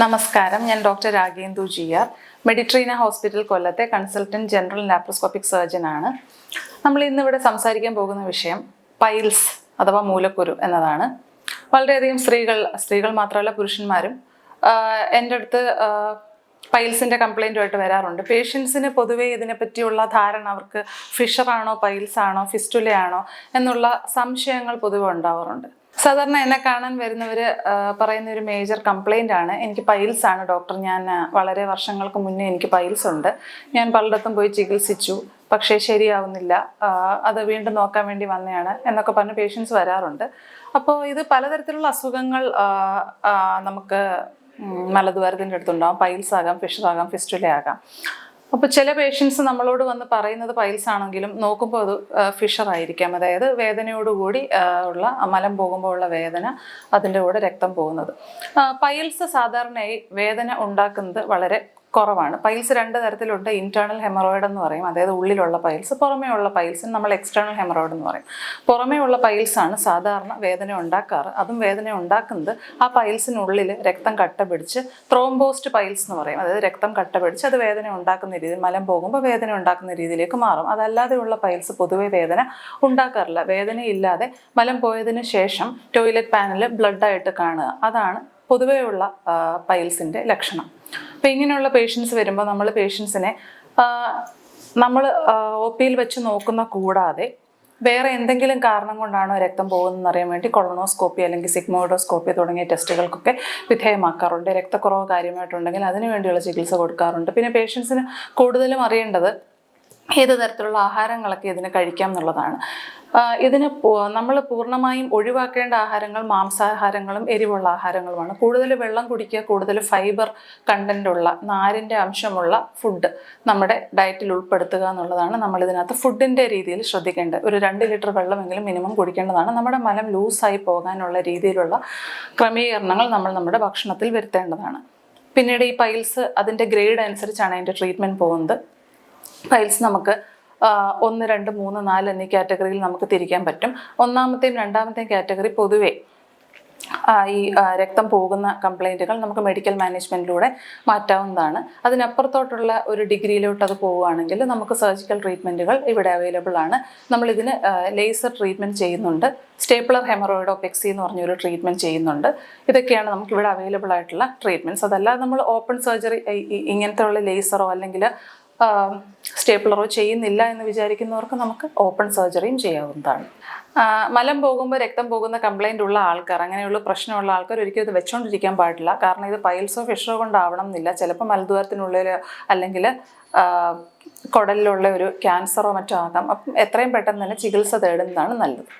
നമസ്കാരം. ഞാൻ doctor Ragendu G R Meditrina hospital കൊല്ലത്തെ കൺസൾട്ടന്റ് ജനറൽ നാപ്രോസ്കോപ്പിക് സർജൻ ആണ്. നമ്മൾ ഇന്നിവിടെ സംസാരിക്കാൻ പോകുന്ന വിഷയം പൈൽസ് അഥവാ മൂലക്കുരു എന്നതാണ്. വളരെയധികം സ്ത്രീകൾ സ്ത്രീകൾ മാത്രമല്ല പുരുഷന്മാരും എന്റെ അടുത്ത് പൈൽസിന്റെ കംപ്ലൈന്റുമായിട്ട് വരാറുണ്ട്. പേഷ്യൻസിന് പൊതുവേ ഇതിനെപ്പറ്റിയുള്ള ധാരണ അവർക്ക് ഫിഷറാണോ പൈൽസ് ആണോ ഫിസ്റ്റുലയാണോ എന്നുള്ള സംശയങ്ങൾ പൊതുവെ ഉണ്ടാവാറുണ്ട്. സാധാരണ എന്നെ കാണാൻ വരുന്നവർ പറയുന്ന ഒരു മേജർ കംപ്ലൈന്റ് ആണ്. എനിക്ക് പൈൽസ് ആണ് ഡോക്ടർ ഞാൻ വളരെ വർഷങ്ങൾക്ക് മുന്നേ എനിക്ക് പൈൽസ് ഉണ്ട്. ഞാൻ പലയിടത്തും പോയി ചികിത്സിച്ചു. പക്ഷേ ശരിയാവുന്നില്ല. അത് വീണ്ടും നോക്കാൻ വേണ്ടി വന്നതാണ് എന്നൊക്കെ പറഞ്ഞ് പേഷ്യൻസ് വരാറുണ്ട്. അപ്പോൾ ഇത് പലതരത്തിലുള്ള അസുഖങ്ങൾ നമുക്ക് മലദ്വാരത്തിന്റെ അടുത്തുണ്ടാകും പൈൽസ് ആകാം ഫിഷർ ആകാം ഫിസ്റ്റുല ആകാം. അപ്പോൾ ചില പേഷ്യൻസ് നമ്മളോട് വന്ന് പറയുന്നത് പൈൽസ് ആണെങ്കിലും നോക്കുമ്പോൾ അത് ഫിഷർ ആയിരിക്കാം. അതായത് വേദനയോടുകൂടി ഉള്ള മലം പോകുമ്പോൾ ഉള്ള വേദന അതിന്റെ കൂടെ രക്തം പോകുന്നത്. പൈൽസ് സാധാരണയായി വേദന ഉണ്ടാക്കുന്നത് വളരെ കുറവാണ്. പൈൽസ് രണ്ട് തരത്തിലുണ്ട്. ഇന്റേണൽ ഹെമറോയിഡ് എന്ന് പറയും. അതായത് ഉള്ളിലുള്ള പൈൽസ് പുറമേ ഉള്ള പൈൽസ് നമ്മൾ എക്സ്റ്റേണൽ ഹെമറോയിഡ് എന്ന് പറയും. പുറമേ ഉള്ള പൈൽസാണ് സാധാരണ വേദന ഉണ്ടാക്കാറ്. അതും വേദന ഉണ്ടാക്കുന്നത് ആ പൈൽസിനുള്ളിൽ രക്തം കട്ട പിടിച്ച് ത്രോംബോസ്റ്റ് പൈൽസ് എന്ന് പറയും. അതായത് രക്തം കട്ട പിടിച്ച് അത് വേദന ഉണ്ടാക്കുന്ന രീതിയിൽ മലം പോകുമ്പോൾ വേദന ഉണ്ടാക്കുന്ന രീതിയിലേക്ക് മാറും. അതല്ലാതെയുള്ള പൈൽസ് പൊതുവെ വേദന ഉണ്ടാക്കാറില്ല. വേദനയില്ലാതെ മലം പോയതിന് ശേഷം ടോയ്ലറ്റ് പാനിൽ ബ്ലഡായിട്ട് കാണുക. അതാണ് പൊതുവെയുള്ള പൈൽസിന്റെ ലക്ഷണം. അപ്പം ഇങ്ങനെയുള്ള പേഷ്യൻസ് വരുമ്പോൾ നമ്മൾ പേഷ്യൻസിനെ നമ്മൾ ഒ പിയിൽ വെച്ച് നോക്കുന്ന കൂടാതെ വേറെ എന്തെങ്കിലും കാരണം കൊണ്ടാണോ രക്തം പോകുന്നതെന്ന് അറിയാൻ വേണ്ടി കൊളോണോസ്കോപ്പി അല്ലെങ്കിൽ സിഗ്മോയിഡോസ്കോപ്പി തുടങ്ങിയ ടെസ്റ്റുകൾക്കൊക്കെ വിധേയമാക്കാറുണ്ട്. രക്തക്കുറവ് കാര്യമായിട്ടുണ്ടെങ്കിൽ അതിനു വേണ്ടിയുള്ള ചികിത്സ കൊടുക്കാറുണ്ട്. പിന്നെ പേഷ്യൻസിന് കൂടുതലും അറിയേണ്ടത് ഏത് തരത്തിലുള്ള ആഹാരങ്ങളൊക്കെ ഇതിന് കഴിക്കാം എന്നുള്ളതാണ്. ഇതിന് നമ്മൾ പൂർണമായും ഒഴിവാക്കേണ്ട ആഹാരങ്ങൾ മാംസാഹാരങ്ങളും എരിവുള്ള ആഹാരങ്ങളുമാണ്. കൂടുതൽ വെള്ളം കുടിക്കുക കൂടുതൽ ഫൈബർ കണ്ടന്റുള്ള നാരിന്റെ അംശമുള്ള ഫുഡ് നമ്മുടെ ഡയറ്റിൽ ഉൾപ്പെടുത്തുക എന്നുള്ളതാണ് നമ്മൾ ഇതിനകത്ത് ഫുഡിന്റെ രീതിയിൽ ശ്രദ്ധിക്കേണ്ടത്. ഒരു രണ്ട് ലിറ്റർ വെള്ളമെങ്കിലും മിനിമം കുടിക്കേണ്ടതാണ്. നമ്മുടെ മലം ലൂസായി പോകാനുള്ള രീതിയിലുള്ള ക്രമീകരണങ്ങൾ നമ്മൾ നമ്മുടെ ഭക്ഷണത്തിൽ വരുത്തേണ്ടതാണ്. പിന്നീട് ഈ പൈൽസ് അതിന്റെ ഗ്രേഡ് അനുസരിച്ചാണ് അതിന്റെ ട്രീറ്റ്മെന്റ് പോകുന്നത്. ഫയൽസ് നമുക്ക് ഒന്ന് രണ്ട് മൂന്ന് നാല് എന്നീ കാറ്റഗറിയിൽ നമുക്ക് തിരിക്കാൻ പറ്റും. ഒന്നാമത്തെയും രണ്ടാമത്തെയും കാറ്റഗറി പൊതുവേ ഈ രക്തം പോകുന്ന കംപ്ലൈന്റുകൾ നമുക്ക് മെഡിക്കൽ മാനേജ്മെന്റിലൂടെ മാറ്റാവുന്നതാണ്. അതിനപ്പുറത്തോട്ടുള്ള ഒരു ഡിഗ്രിയിലോട്ട് അത് പോവുകയാണെങ്കിൽ നമുക്ക് സർജിക്കൽ ട്രീറ്റ്മെന്റുകൾ ഇവിടെ അവൈലബിൾ ആണ്. നമ്മളിതിന് ലേസർ ട്രീറ്റ്മെന്റ് ചെയ്യുന്നുണ്ട്. സ്റ്റേപ്പിളർ ഹെമറോയിഡോപെക്സി എന്ന് പറഞ്ഞൊരു ട്രീറ്റ്മെന്റ് ചെയ്യുന്നുണ്ട്. ഇതൊക്കെയാണ് നമുക്ക് ഇവിടെ അവൈലബിൾ ആയിട്ടുള്ള ട്രീറ്റ്മെന്റ്സ് അതല്ലാതെ നമ്മൾ ഓപ്പൺ സർജറി ഇങ്ങനത്തെ ഉള്ള ലേസറോ അല്ലെങ്കിൽ സ്റ്റേപ്പിളറോ ചെയ്യുന്നില്ല എന്ന് വിചാരിക്കുന്നവർക്ക് നമുക്ക് ഓപ്പൺ സർജറിയും ചെയ്യാവുന്നതാണ്. മലം പോകുമ്പോൾ രക്തം പോകുന്ന കംപ്ലൈന്റ് ഉള്ള ആൾക്കാർ അങ്ങനെയുള്ള പ്രശ്നമുള്ള ആൾക്കാർ ഒരിക്കലും ഇത് വെച്ചുകൊണ്ടിരിക്കാൻ പാടില്ല. കാരണം ഇത് പൈൽസോ ഫിഷറോ കൊണ്ടാവണം എന്നില്ല. ചിലപ്പോൾ മലദ്വാരത്തിനുള്ളിൽ അല്ലെങ്കിൽ കുടലിലുള്ള ഒരു ക്യാൻസറോ മറ്റോ ആകാം. അപ്പം എത്രയും പെട്ടെന്ന് തന്നെ ചികിത്സ തേടുന്നതാണ് നല്ലത്.